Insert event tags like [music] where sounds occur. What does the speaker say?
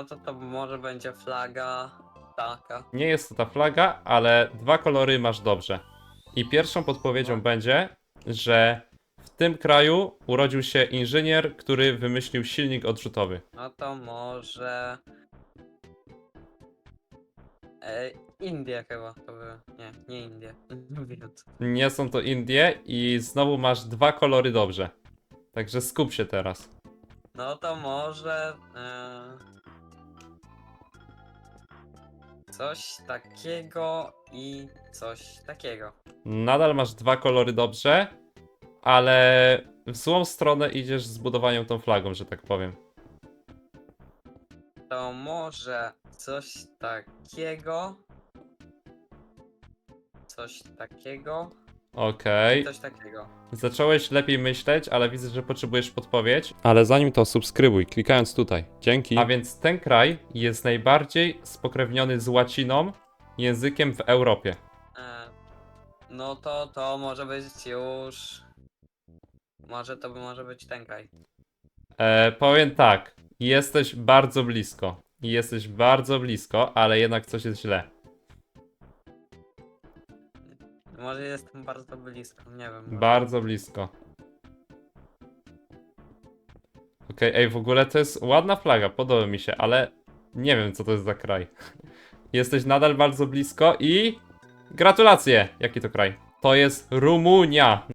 No to to może będzie flaga taka. Nie jest to ta flaga, ale dwa kolory masz dobrze. I pierwszą podpowiedzią No. będzie, że w tym kraju urodził się inżynier, który wymyślił silnik odrzutowy. No to może... E, Indie chyba to były. Nie, nie Indie. [laughs] Nie są to Indie i znowu masz dwa kolory dobrze. Także skup się teraz. No to może... E, coś takiego i coś takiego. Nadal masz dwa kolory dobrze, ale w złą stronę idziesz z budowaniem tą flagą, że tak powiem. To może coś takiego. Coś takiego. Okej. Coś takiego. Zacząłeś lepiej myśleć, ale widzę, że potrzebujesz podpowiedź. Ale zanim to subskrybuj, klikając tutaj. Dzięki. A więc ten kraj jest najbardziej spokrewniony z łaciną, językiem w Europie. E, no to to może być już. Może to by może być ten kraj. E, powiem tak, jesteś bardzo blisko. Jesteś bardzo blisko, ale jednak coś jest źle. Może jestem bardzo blisko, nie wiem. Bardzo blisko. Okej, ej, w ogóle to jest ładna flaga, podoba mi się, ale nie wiem, co to jest za kraj. [laughs] Jesteś nadal bardzo blisko i... Gratulacje! Jaki to kraj? To jest Rumunia.